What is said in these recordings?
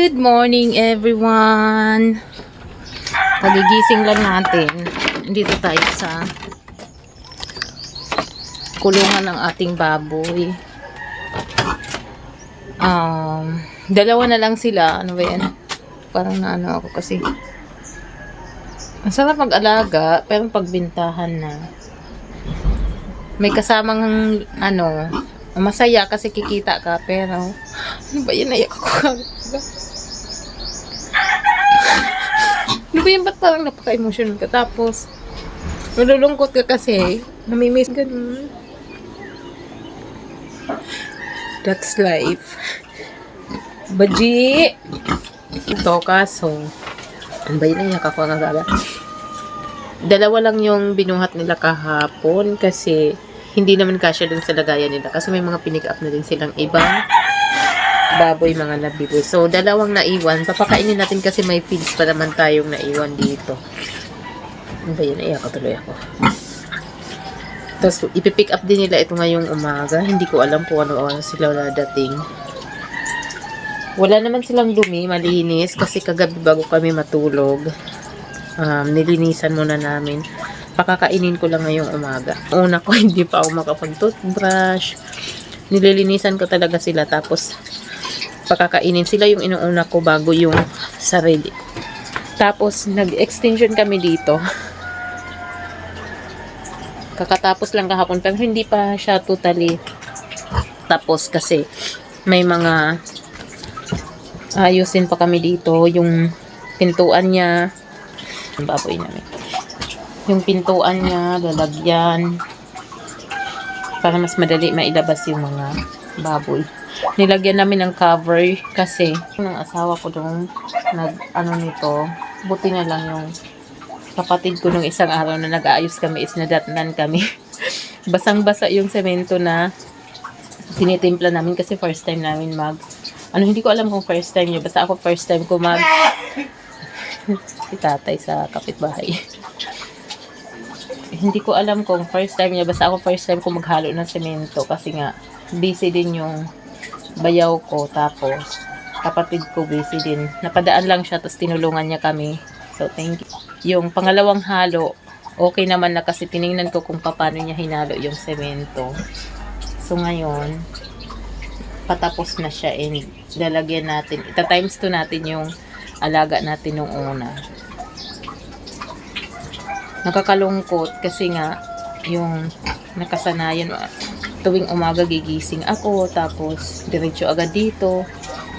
Good morning everyone! Kagigising lang natin. Dito tayo sa kulungan ng ating baboy. Um, dalawa na lang sila. Ano ba yan? Parang naano ako kasi. Ang sarap mag-alaga, pero pagbintahan na. May kasamang ano, masaya kasi kikita ka, pero ano ba yan? Naiyak ako. Ano ba yan? Ba't parang napaka-emotional ka? Tapos, nalulungkot ka kasi, namimiss ka nun. That's life. Baji! Ito kaso, ano ba yun? Naiyak ako kagaba. Dalawa lang yung binuhat nila kahapon kasi hindi naman kasya dun sa lagayan nila. Kasi may mga pinick up na din silang ibang baboy, mga nabiboy. So, dalawang naiwan. Papakainin natin kasi may feeds pa naman tayong naiwan dito. Ano ba yun? Iyak tuloy ako. Tapos, ipipick up din nila ito ngayong umaga. Hindi ko alam kung ano oras sila dadating. Wala naman silang dumi, malinis. Kasi kagabi bago kami matulog, um, nilinisan muna namin. Pakakainin ko lang ngayong umaga. Una ko, hindi pa ako makapag-toothbrush. Nililinisan ko talaga sila. Tapos, pakakainin sila yung inuuna ko bago yung sarili. Tapos, nag-extension kami dito. Kakatapos lang kahapon, pero hindi pa siya totally tapos kasi may mga ayusin pa kami dito. Yung pintuan niya, ang baboy namin. Yung pintuan niya, lalagyan para mas madali mailabas yung mga baboy nilagyan namin ng cover kasi ng asawa ko doon nag ano nito buti na lang yung kapatid ko nung isang araw na nag-aayos kami is nadatnan kami. Basang basa yung semento na tinitimpla namin kasi first time namin mag ano hindi ko alam kung first time niya basta ako first time ko mag si tatay sa kapitbahay. Hindi ko alam kung first time niya basta ako first time ko maghalo ng semento kasi nga busy din yung bayaw ko tapos kapatid ko busy din. Napadaan lang siya tapos tinulungan niya kami. So thank you. Yung pangalawang halo okay naman na kasi tiningnan ko kung paano niya hinalo yung semento. So ngayon patapos na siya and lalagyan natin. Ita times 2 natin yung alaga natin nung una. Nakakalungkot kasi nga yung nakasanayan tuwing umaga gigising ako tapos diretso agad dito.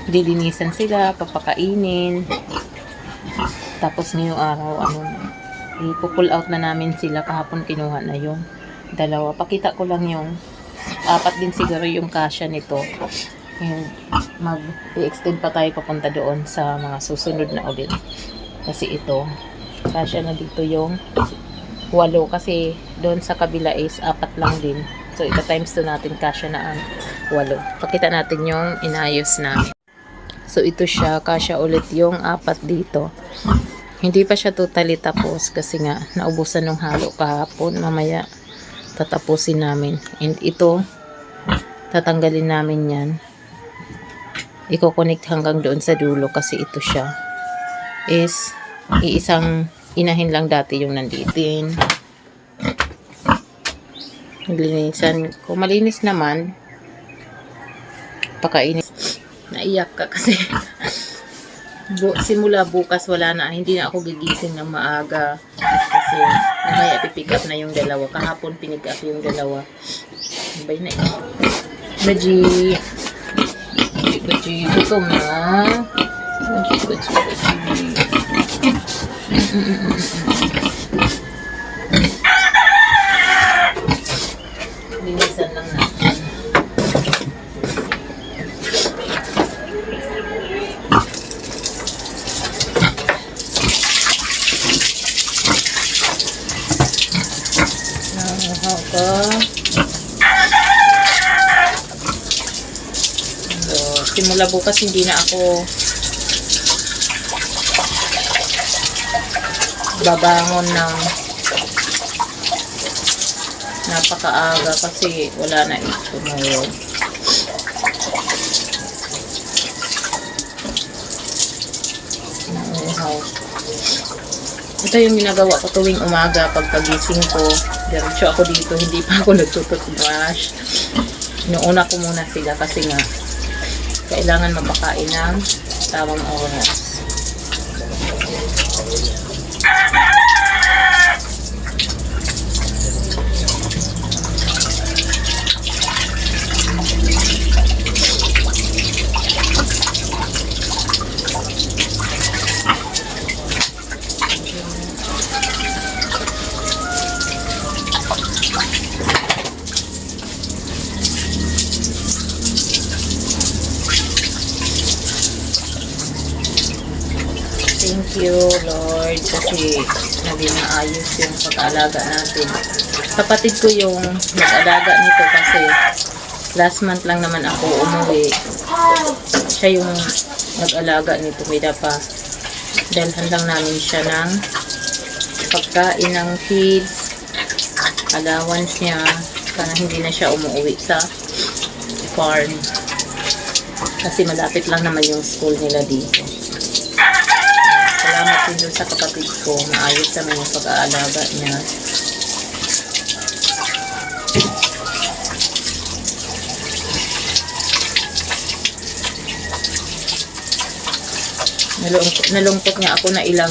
Dilinisan sila papakainin. Tapos ngayong araw ano ipo-pull out na namin sila kahapon kinuha na yung dalawa. Pakita ko lang yung apat din siguro yung kasya nito. And mag extend pa tayo papunta doon sa mga susunod na ulit. Kasi ito kasya na dito yung walo. Kasi doon sa kabila is apat lang din So, ito times 2 natin kasya na ang walo. Pakita natin yung inayos namin. So, ito siya. Kasya ulit yung apat dito. Hindi pa siya totally tapos kasi nga naubusan ng halo kahapon. Mamaya tatapusin namin. And ito, tatanggalin namin yan. Iko-connect hanggang doon sa dulo kasi ito siya is iisang inahin lang dati yung nanditin naglinisan kung malinis naman pakainin. Naiyak ka kasi. Bu simula bukas wala na. Hindi na ako gigising ng maaga. Kasi mamaya pipick up na yung dalawa. Kahapon pinick up yung dalawa. Sabay na eh. Baji. Baji gutom na. Baji Baji Baji mm. Linisan lang natin. Nakuha ko. So, simula bukas hindi na ako babangon ng napakaaga kasi wala na ito ihaw. Ito yung ginagawa ko tuwing umaga pagkagising ko. Diretso ako dito, hindi pa ako nagtututbrush. Inuuna ko muna sila kasi nga kailangan mapakain ng tamang oras. Thank you, Lord, kasi naging maayos yung pag-aalaga natin. Kapatid ko yung nag-alaga nito kasi last month lang naman ako umuwi. Siya yung nag-alaga nito. May pa dalhan lang namin siya ng pagkain ng kids, allowance niya, para hindi na siya umuwi sa farm. Kasi malapit lang naman yung school nila dito. Salamat din dun sa kapatid ko. Maayos naman yung pag-aalaga niya. Nalungkot, nalungkot nga ako na ilang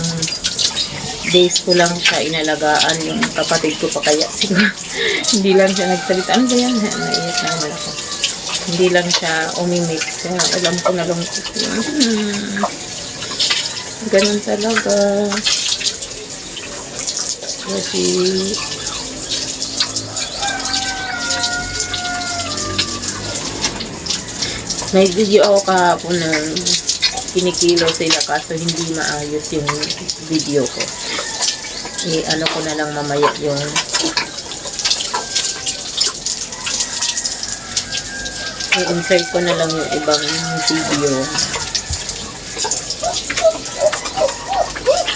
days ko lang siya inalagaan yung kapatid ko pa kaya siguro hindi lang siya nagsalita. Ano ba yan? Naiyak na naman ako. Hindi lang siya umimik. Kaya alam ko nalungkot yun. Hmm. Ganun talaga. Kasi may video ako kahapon na kinikilo sila kaso hindi maayos yung video ko. Eh, ano ko na lang mamaya yung i-insert ko na lang yung ibang video.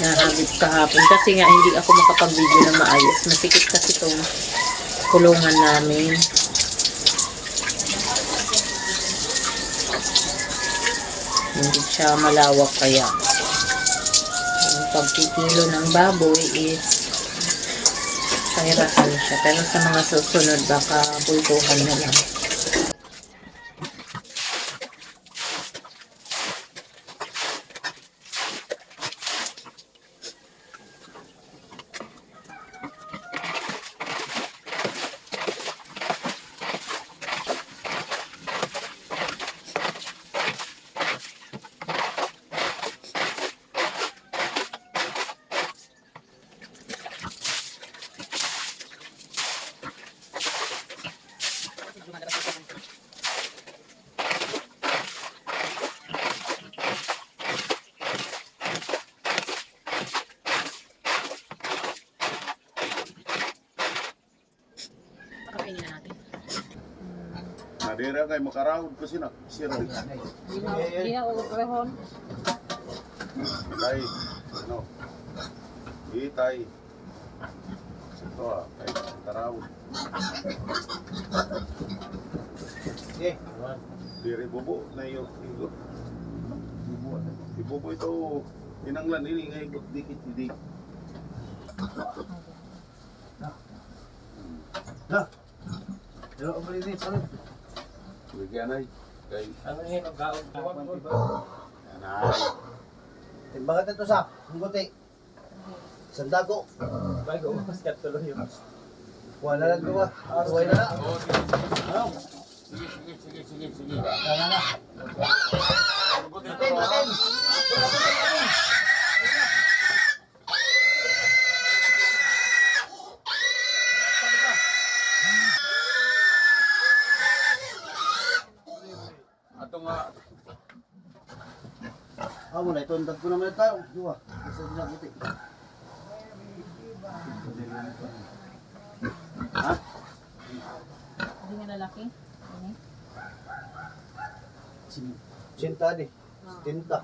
Nahagip kahapon kasi nga hindi ako makapag-video na maayos. Masikip kasi itong kulungan namin. Hindi siya malawak kaya. Ang pagkikilo ng baboy is kahirapan siya. Pero sa mga susunod baka bultuhan na lang. Nadira kay makarawd ko sina. Siro. Hindi na ugrehon. Tay. Ano? Itay. Ito ah, kay makarawd. Eh, Diri bubo na iyo. Igot. Ibubo ito. Inanglan ini ngay igot dikit hindi. na. Pero ang malinis, ano? Bigyan ay. Kay Ano yun, ang gaon? anay. Timbangan ito sa, hunggote. Sandago. Bago, mas tuloy yun. Wala lang gawa. Wala na. Sige, sige, sige, sige, sige. Wala na. Natin, natin. Ato nga Ah, wala. Ito, ang ko naman. Isa din ang buti. Ha? Hindi nga lalaki. Ano? Sinta di. Tinta.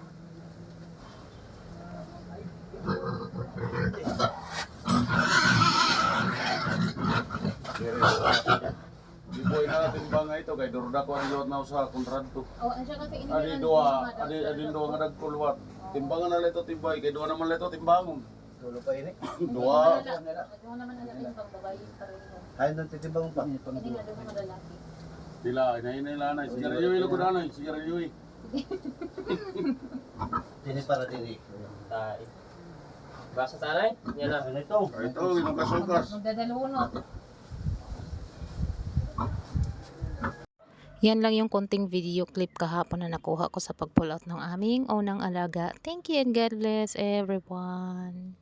diri. Na natin ba nga ito kay durda ko ang lot na sa kontradto. Oh, ano siya kasi Adi dua, adi adi dua nga nagkulwat. Timbangan na lito timbay. Kaya doon naman lito timbangon. Tulo pa ini. Dua. Doon naman na natin pang babae pareho. Ayun doon titibang pa. Hindi nga doon mga lalaki. Nila na. Sigarilyo yung ko na na. Sigarilyo eh. Tini para tini. Tayo. Basa tanay? Yan na. Ano ito? Ito, yung kasukas. Magdadalunot. Yan lang yung konting video clip kahapon na nakuha ko sa pag-pull out ng aming unang alaga. Thank you and God bless everyone.